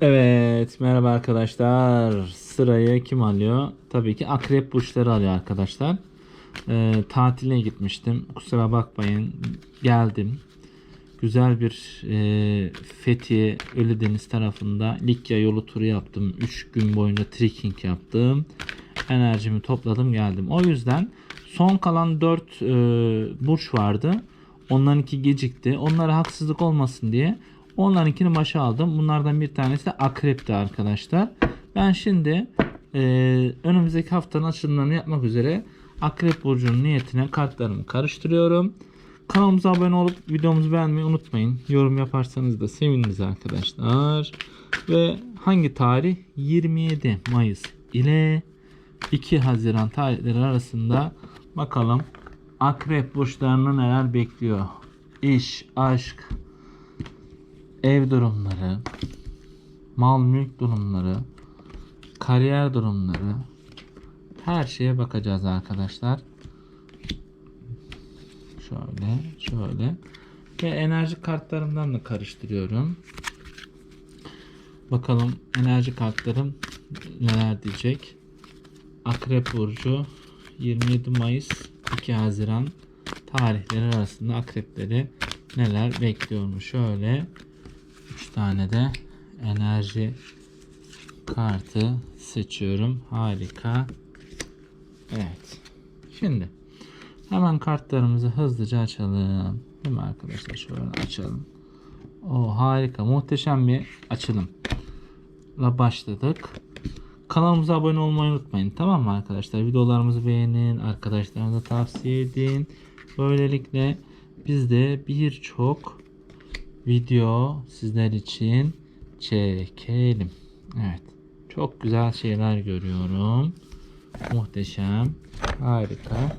Evet, merhaba arkadaşlar. Sırayı kim alıyor? Tabii ki akrep burçları alıyor arkadaşlar. Ee, tatile gitmiştim. Kusura bakmayın. Geldim. Güzel bir e, Fethiye Ölüdeniz tarafında Likya yolu turu yaptım. 3 gün boyunca trekking yaptım. Enerjimi topladım geldim. O yüzden son kalan 4 e, burç vardı. Onlarınki gecikti. Onlara haksızlık olmasın diye onlarınkini başa aldım. Bunlardan bir tanesi de akrepti arkadaşlar. Ben şimdi e, önümüzdeki haftanın açılımlarını yapmak üzere akrep burcunun niyetine kartlarımı karıştırıyorum. Kanalımıza abone olup videomuzu beğenmeyi unutmayın. Yorum yaparsanız da seviniriz arkadaşlar. Ve hangi tarih? 27 Mayıs ile 2 Haziran tarihleri arasında bakalım akrep burçlarını neler bekliyor. İş, aşk, ev durumları, mal mülk durumları, kariyer durumları her şeye bakacağız arkadaşlar. Şöyle, şöyle. Ve enerji kartlarımdan da karıştırıyorum. Bakalım enerji kartlarım neler diyecek. Akrep burcu 27 Mayıs 2 Haziran tarihleri arasında akrepleri neler bekliyormuş. Şöyle 3 tane de enerji kartı seçiyorum. Harika. Evet. Şimdi hemen kartlarımızı hızlıca açalım. Değil mi arkadaşlar? Şöyle açalım. O harika. Muhteşem bir açılımla başladık. Kanalımıza abone olmayı unutmayın. Tamam mı arkadaşlar? Videolarımızı beğenin. Arkadaşlarınıza tavsiye edin. Böylelikle biz de birçok video sizler için çekelim. Evet. Çok güzel şeyler görüyorum. Muhteşem. Harika.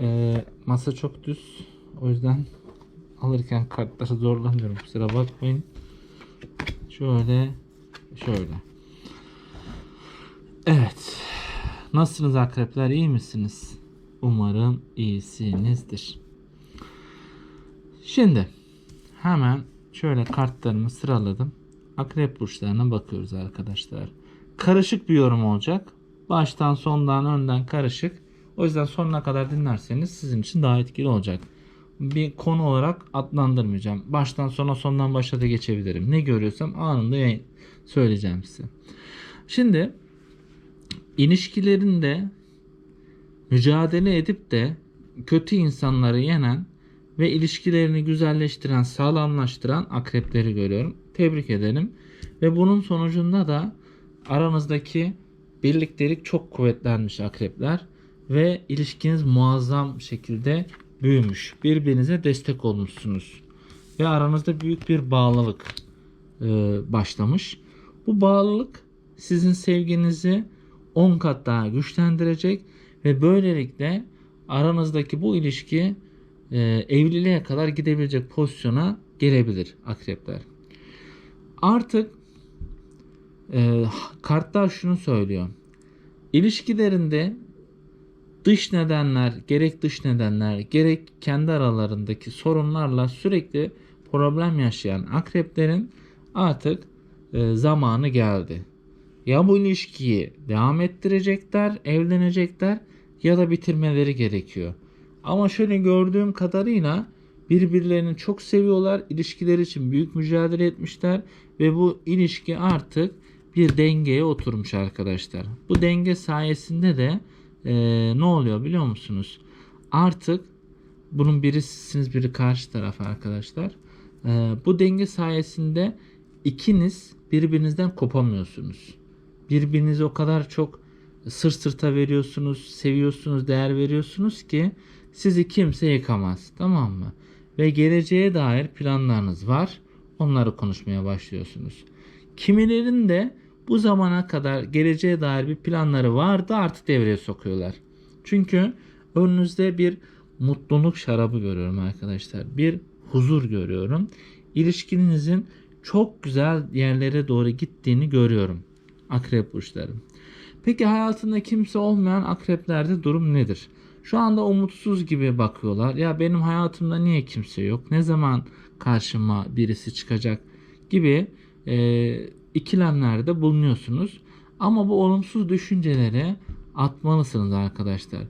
Ee, masa çok düz. O yüzden alırken kartları zorlanıyorum. Kusura bakmayın. Şöyle. Şöyle. Evet. Nasılsınız akrepler? İyi misiniz? Umarım iyisinizdir. Şimdi hemen şöyle kartlarımı sıraladım. Akrep burçlarına bakıyoruz arkadaşlar. Karışık bir yorum olacak. Baştan sondan önden karışık. O yüzden sonuna kadar dinlerseniz sizin için daha etkili olacak. Bir konu olarak adlandırmayacağım. Baştan sona sondan başa da geçebilirim. Ne görüyorsam anında söyleyeceğim size. Şimdi ilişkilerinde mücadele edip de kötü insanları yenen ve ilişkilerini güzelleştiren, sağlamlaştıran akrepleri görüyorum. Tebrik ederim. Ve bunun sonucunda da aranızdaki birliktelik çok kuvvetlenmiş akrepler ve ilişkiniz muazzam şekilde büyümüş. Birbirinize destek olmuşsunuz. Ve aranızda büyük bir bağlılık e, başlamış. Bu bağlılık sizin sevginizi 10 kat daha güçlendirecek ve böylelikle aranızdaki bu ilişki e, evliliğe kadar gidebilecek pozisyona gelebilir akrepler. Artık e, kartlar şunu söylüyor. İlişkilerinde dış nedenler, gerek dış nedenler, gerek kendi aralarındaki sorunlarla sürekli problem yaşayan akreplerin artık e, zamanı geldi. Ya bu ilişkiyi devam ettirecekler, evlenecekler ya da bitirmeleri gerekiyor. Ama şöyle gördüğüm kadarıyla birbirlerini çok seviyorlar. İlişkiler için büyük mücadele etmişler ve bu ilişki artık bir dengeye oturmuş arkadaşlar. Bu denge sayesinde de e, ne oluyor biliyor musunuz? Artık bunun biri sizsiniz biri karşı taraf arkadaşlar. E, bu denge sayesinde ikiniz birbirinizden kopamıyorsunuz. Birbirinize o kadar çok sır sırta veriyorsunuz, seviyorsunuz, değer veriyorsunuz ki sizi kimse yıkamaz. Tamam mı? Ve geleceğe dair planlarınız var. Onları konuşmaya başlıyorsunuz. Kimilerin de bu zamana kadar geleceğe dair bir planları vardı artık devreye sokuyorlar. Çünkü önünüzde bir mutluluk şarabı görüyorum arkadaşlar. Bir huzur görüyorum. İlişkinizin çok güzel yerlere doğru gittiğini görüyorum. Akrep burçları. Peki hayatında kimse olmayan akreplerde durum nedir? Şu anda umutsuz gibi bakıyorlar. Ya benim hayatımda niye kimse yok? Ne zaman karşıma birisi çıkacak gibi e, ikilemlerde bulunuyorsunuz. Ama bu olumsuz düşünceleri atmalısınız arkadaşlar.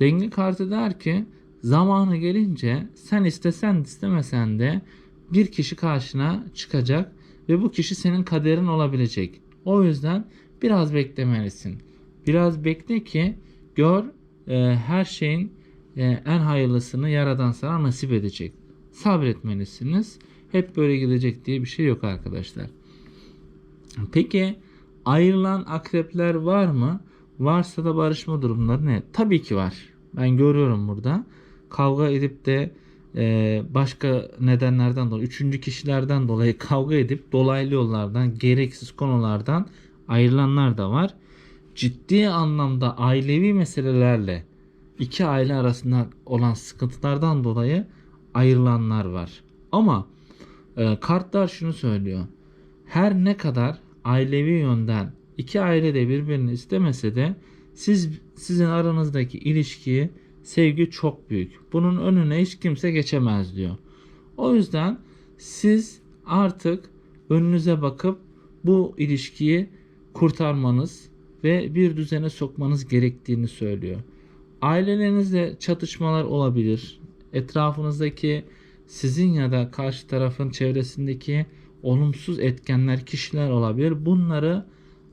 Denge kartı der ki zamanı gelince sen istesen istemesen de bir kişi karşına çıkacak ve bu kişi senin kaderin olabilecek. O yüzden biraz beklemelisin. Biraz bekle ki gör e, her şeyin e, en hayırlısını yaradan sana nasip edecek. Sabretmelisiniz. Hep böyle gidecek diye bir şey yok arkadaşlar. Peki ayrılan akrepler var mı? Varsa da barışma durumları ne? Tabii ki var. Ben görüyorum burada. Kavga edip de e, başka nedenlerden dolayı, üçüncü kişilerden dolayı kavga edip dolaylı yollardan, gereksiz konulardan ayrılanlar da var. Ciddi anlamda ailevi meselelerle iki aile arasında olan sıkıntılardan dolayı ayrılanlar var. Ama e, kartlar şunu söylüyor. Her ne kadar ailevi yönden iki aile de birbirini istemese de siz sizin aranızdaki ilişkiyi sevgi çok büyük. Bunun önüne hiç kimse geçemez diyor. O yüzden siz artık önünüze bakıp bu ilişkiyi kurtarmanız ve bir düzene sokmanız gerektiğini söylüyor. Ailelerinizle çatışmalar olabilir. Etrafınızdaki sizin ya da karşı tarafın çevresindeki olumsuz etkenler, kişiler olabilir. Bunları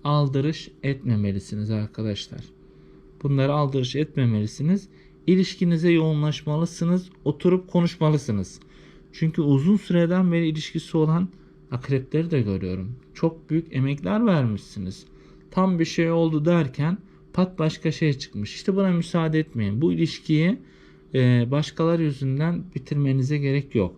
aldırış etmemelisiniz arkadaşlar. Bunları aldırış etmemelisiniz. İlişkinize yoğunlaşmalısınız. Oturup konuşmalısınız. Çünkü uzun süreden beri ilişkisi olan akrepleri de görüyorum. Çok büyük emekler vermişsiniz. Tam bir şey oldu derken pat başka şey çıkmış. İşte buna müsaade etmeyin. Bu ilişkiyi e, başkalar yüzünden bitirmenize gerek yok.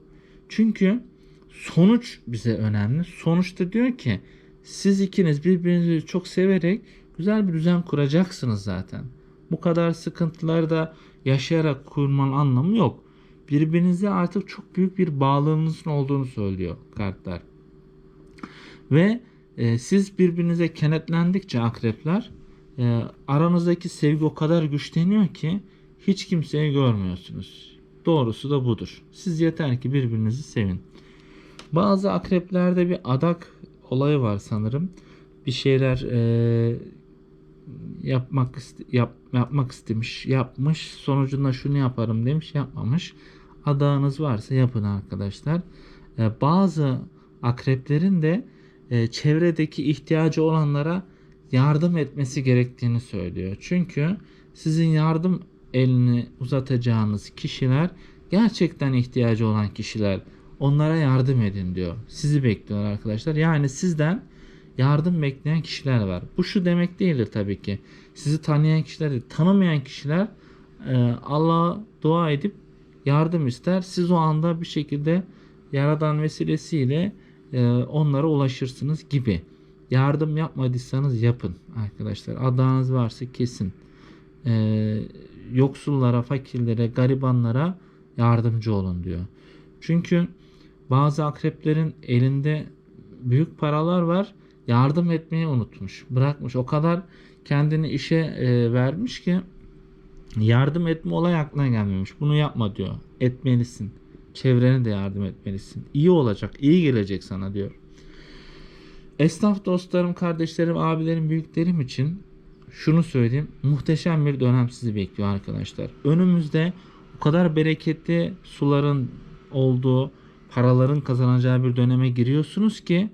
Çünkü sonuç bize önemli. Sonuçta diyor ki siz ikiniz birbirinizi çok severek güzel bir düzen kuracaksınız zaten. Bu kadar sıkıntıları da yaşayarak kurmanın anlamı yok. Birbirinize artık çok büyük bir bağlılığınızın olduğunu söylüyor kartlar. Ve e, siz birbirinize kenetlendikçe akrepler e, aranızdaki sevgi o kadar güçleniyor ki hiç kimseyi görmüyorsunuz. Doğrusu da budur. Siz yeter ki birbirinizi sevin. Bazı akreplerde bir adak olayı var sanırım. Bir şeyler e, yapmak yap, yapmak istemiş, yapmış. Sonucunda şunu yaparım demiş, yapmamış. Adağınız varsa yapın arkadaşlar. E, bazı akreplerin de e, çevredeki ihtiyacı olanlara yardım etmesi gerektiğini söylüyor. Çünkü sizin yardım elini uzatacağınız kişiler gerçekten ihtiyacı olan kişiler. Onlara yardım edin diyor. Sizi bekliyorlar arkadaşlar. Yani sizden yardım bekleyen kişiler var. Bu şu demek değildir tabii ki. Sizi tanıyan kişiler değil, tanımayan kişiler e, Allah'a dua edip yardım ister. Siz o anda bir şekilde yaradan vesilesiyle onlara ulaşırsınız gibi. Yardım yapmadıysanız yapın arkadaşlar. Adağınız varsa kesin. E, yoksullara, fakirlere, garibanlara yardımcı olun diyor. Çünkü bazı akreplerin elinde büyük paralar var. Yardım etmeyi unutmuş. Bırakmış. O kadar kendini işe e, vermiş ki yardım etme olay aklına gelmemiş. Bunu yapma diyor. Etmelisin. Çevrene de yardım etmelisin. İyi olacak. iyi gelecek sana diyor. Esnaf dostlarım, kardeşlerim, abilerim, büyüklerim için şunu söyleyeyim. Muhteşem bir dönem sizi bekliyor arkadaşlar. Önümüzde o kadar bereketli suların olduğu, paraların kazanacağı bir döneme giriyorsunuz ki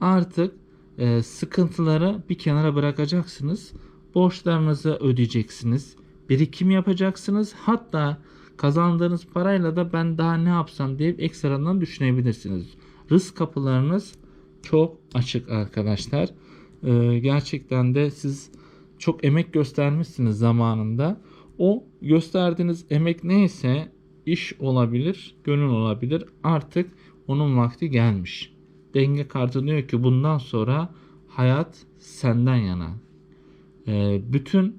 artık e, sıkıntıları bir kenara bırakacaksınız. Borçlarınızı ödeyeceksiniz. Birikim yapacaksınız. Hatta kazandığınız parayla da ben daha ne yapsam deyip ekstradan düşünebilirsiniz. Rızk kapılarınız çok açık arkadaşlar. E, gerçekten de siz çok emek göstermişsiniz zamanında. O gösterdiğiniz emek neyse iş olabilir, gönül olabilir. Artık onun vakti gelmiş. Denge kartı diyor ki bundan sonra hayat senden yana. Ee, bütün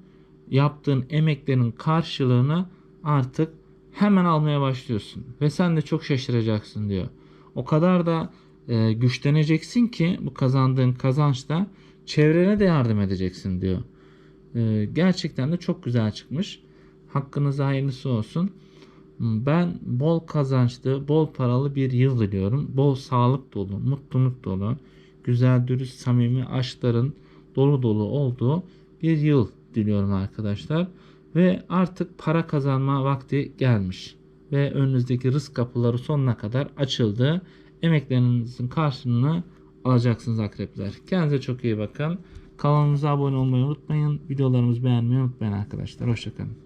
yaptığın emeklerin karşılığını artık hemen almaya başlıyorsun. Ve sen de çok şaşıracaksın diyor. O kadar da e, güçleneceksin ki bu kazandığın kazançta çevrene de yardım edeceksin diyor. Ee, gerçekten de çok güzel çıkmış. Hakkınıza hayırlısı olsun. Ben bol kazançlı, bol paralı bir yıl diliyorum. Bol sağlık dolu, mutluluk dolu, güzel, dürüst, samimi aşkların dolu dolu olduğu bir yıl diliyorum arkadaşlar. Ve artık para kazanma vakti gelmiş. Ve önünüzdeki rızk kapıları sonuna kadar açıldı. Emeklerinizin karşılığını alacaksınız akrepler. Kendinize çok iyi bakın. Kanalımıza abone olmayı unutmayın. Videolarımızı beğenmeyi unutmayın arkadaşlar. Hoşçakalın.